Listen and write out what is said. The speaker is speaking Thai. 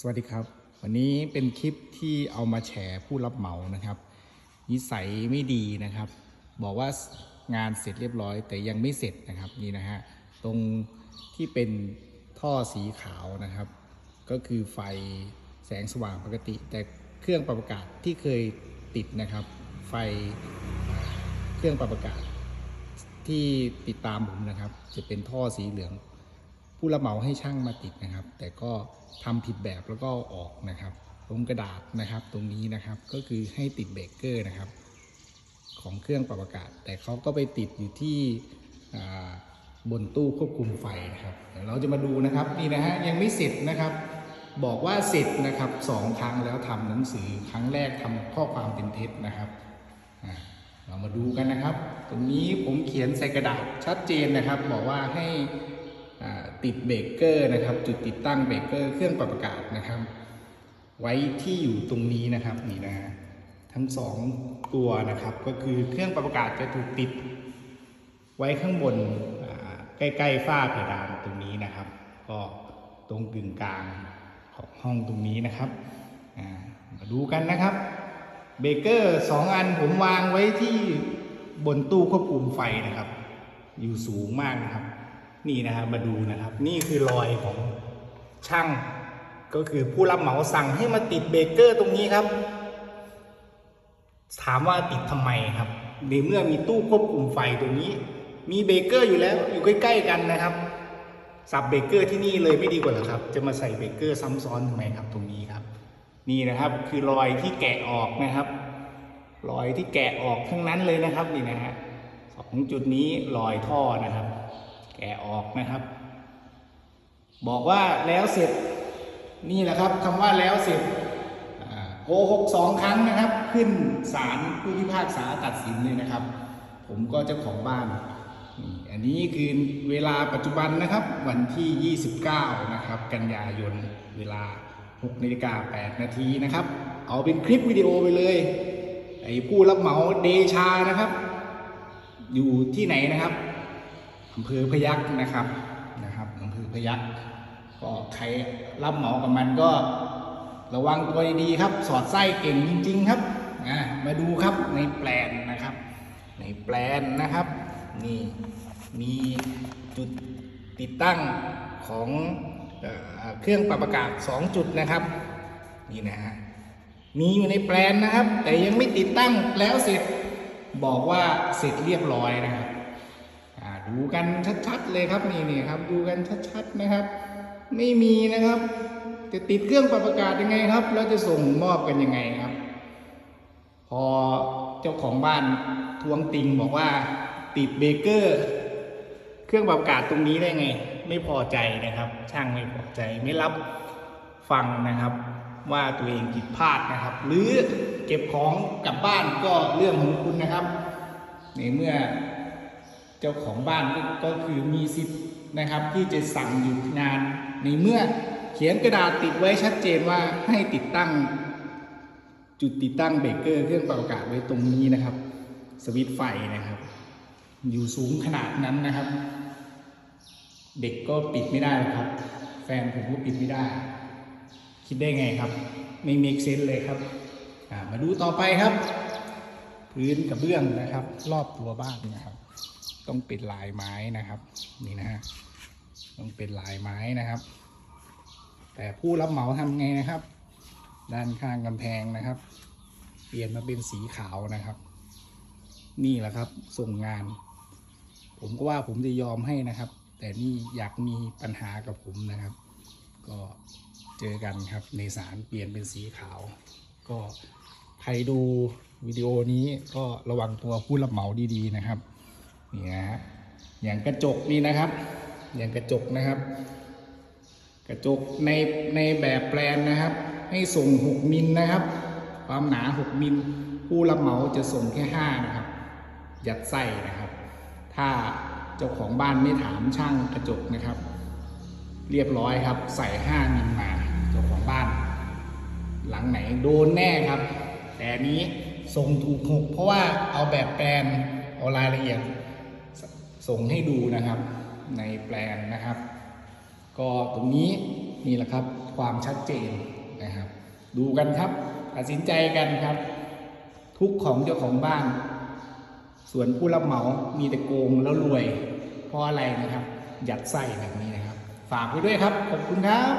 สวัสดีครับ วันนี้เป็นคลิปที่เอามาแฉผู้รับเหมานะครับ นิสัยไม่ดีนะครับ บอกว่างานเสร็จเรียบร้อย แต่ยังไม่เสร็จนะครับนี่นะฮะตรงที่เป็นท่อสีขาวนะครับ ก็คือไฟแสงสว่างปกติ แต่เครื่องปรับอากาศที่เคยติดนะครับ ไฟเครื่องปรับอากาศที่ติดตามผมนะครับ จะเป็นท่อสีเหลือง ผู้รับเหมาให้ช่างมาติดนะครับ แต่ก็ทำผิดแบบแล้วก็ออกนะครับลงกระดาษนะครับตรงนี้นะครับก็คือให้ติดเบรกเกอร์นะครับ ของเครื่องปรับอากาศ แต่เขาก็ไปติดอยู่ที่บนตู้ควบคุมไฟนะครับเดี๋ยวเราจะมาดูนะครับนี่นะฮะยังไม่เสร็จนะครับ บอกว่าเสร็จนะครับสองครั้งแล้วทำหนังสือครั้งแรกทำข้อความเป็นเท็จนะครับเรามาดูกันนะครับ ตรงนี้ผมเขียนใส่กระดาษชัดเจนนะครับ บอกว่าให้ ติดเบรกเกอร์นะครับ จุดติดตั้งเบรกเกอร์เครื่องปรับอากาศนะครับ ไว้ที่อยู่ตรงนี้นะครับนี่นะฮะทั้งสองตัวนะครับ ก็คือเครื่องปรับอากาศจะถูกติด ไว้ข้างบนใกล้ๆฝ้าเพดานตรงนี้นะครับ ก็ตรงกึ่งกลางของห้องตรงนี้นะครับมาดูกันนะครับเบรกเกอร์สองอันผมวางไว้ที่บนตู้ควบคุมไฟนะครับ อยู่สูงมากนะครับ นี่นะครับมาดูนะครับ นี่คือรอยของช่าง ก็คือผู้รับเหมาสั่งให้มาติดเบรกเกอร์ตรงนี้ครับ ถามว่าติดทำไมครับ ในเมื่อมีตู้ควบคุมไฟตรงนี้ มีเบรกเกอร์อยู่แล้ว อยู่ใกล้ ๆ กันนะครับ สับเบรกเกอร์ที่นี่เลยไม่ดีกว่าหรอครับ จะมาใส่เบรกเกอร์ซ้ำซ้อนทำไมครับตรงนี้ครับ นี่นะครับคือรอยที่แกะออกนะครับรอยที่แกะออกทั้งนั้นเลยนะครับนี่นะฮะสองจุดนี้รอยท่อนะครับ แกะออกนะครับ บอกว่าแล้วเสร็จนี่แหละครับคำว่าแล้วเสร็จโกหกสองครั้งนะครับ ขึ้นศาลผู้พิพากษาตัดสินเลยนะครับ ผมก็เจ้าของบ้านอันนี้คือเวลาปัจจุบันนะครับ วันที่ 29 นะครับ กันยายนเวลา6นาฬิกา8นาทีนะครับ เอาเป็นคลิปวิดีโอไปเลยไอ้ผู้รับเหมาเดชานะครับ อยู่ที่ไหนนะครับ อำเภอพยัคฆ์นะครับนะครับอำเภอพยัคฆ์ก็ใครรับเหมากับมันก็ระวังตัวดีๆครับ สอดไส้เก่งจริง ๆ ครับอะมาดูครับในแปลนนะครับ ในแปลนนะครับนี่มีจุดติดตั้งของเครื่องปรับอากาศ 2 จุดนะครับนี่นะฮะมีอยู่ในแปลนนะครับ แต่ยังไม่ติดตั้งแล้วเสร็จบอกว่าเสร็จเรียบร้อยนะครับ ดูกันชัดๆเลยครับนี่นี่ครับ ดูกันชัดๆนะครับ ไม่มีนะครับจะติดเครื่องปรับอากาศยังไงครับ แล้วจะส่งมอบกันยังไงครับ พอเจ้าของบ้านทวงติงบอกว่าติดเบรกเกอร์ เครื่องปรับอากาศตรงนี้ได้ไง ไม่พอใจนะครับ ช่างไม่พอใจไม่รับฟังนะครับ ว่าตัวเองผิดพลาดนะครับ หรือเก็บของกลับบ้านก็เรื่องของคุณนะครับในเมื่อ เจ้าของบ้านก็คือมีสิทธิ์นะครับ ที่จะสั่งหยุดงานในเมื่อเขียนกระดาษติดไว้ชัดเจนว่าให้ติดตั้ง จุดติดตั้งเบรกเกอร์เครื่องปรับอากาศไว้ตรงนี้นะครับ สวิตไฟนะครับ อยู่สูงขนาดนั้นนะครับ เด็กก็ปิดไม่ได้หรอกครับ แฟนผมก็ปิดไม่ได้ คิดได้ไงครับ ไม่มีเซนเลยครับมาดูต่อไปครับ พื้นกระเบื้องนะครับ รอบตัวบ้านนะครับ ต้องเป็นลายไม้นะครับ นี่นะฮะต้องเป็นลายไม้นะครับ แต่ผู้รับเหมาทำไงนะครับ ด้านข้างกำแพงนะครับ เปลี่ยนมาเป็นสีขาวนะครับ นี่แหละครับส่งงาน ผมก็ว่าผมจะยอมให้นะครับ แต่นี่อยากมีปัญหากับผมนะครับ ก็เจอกันครับในสารเปลี่ยนเป็นสีขาว ก็ใครดูวิดีโอนี้ก็ระวังตัวผู้รับเหมาดีๆนะครับ นี่นะฮะอย่างกระจกนี่นะครับ อย่างกระจกนะครับ กระจกในในแบบแปลนนะครับ ให้ส่ง 6 มิลนะครับ ความหนา 6 มิลผู้รับเหมาจะส่งแค่ 5 นะครับ ยัดไส้นะครับ ถ้าเจ้าของบ้านไม่ถามช่างกระจกนะครับ เรียบร้อยครับใส่ 5 มิลมาเจ้าของบ้าน หลังไหนโดนแน่ครับ แต่นนี้ส่งถูกหกเพราะว่าเอาแบบแปลนเอารายละเอียด ส่งให้ดูนะครับในแปลนนะครับ ก็ตรงนี้นี่แหละครับความชัดเจนนะครับ ดูกันครับตัดสินใจกันครับ ทุกข์ของเจ้าของบ้าน ส่วนผู้รับเหมามีแต่โกงแล้วรวย เพราะอะไรนะครับ ยัดไส้แบบนี้นะครับ ฝากไว้ด้วยครับ ขอบคุณครับ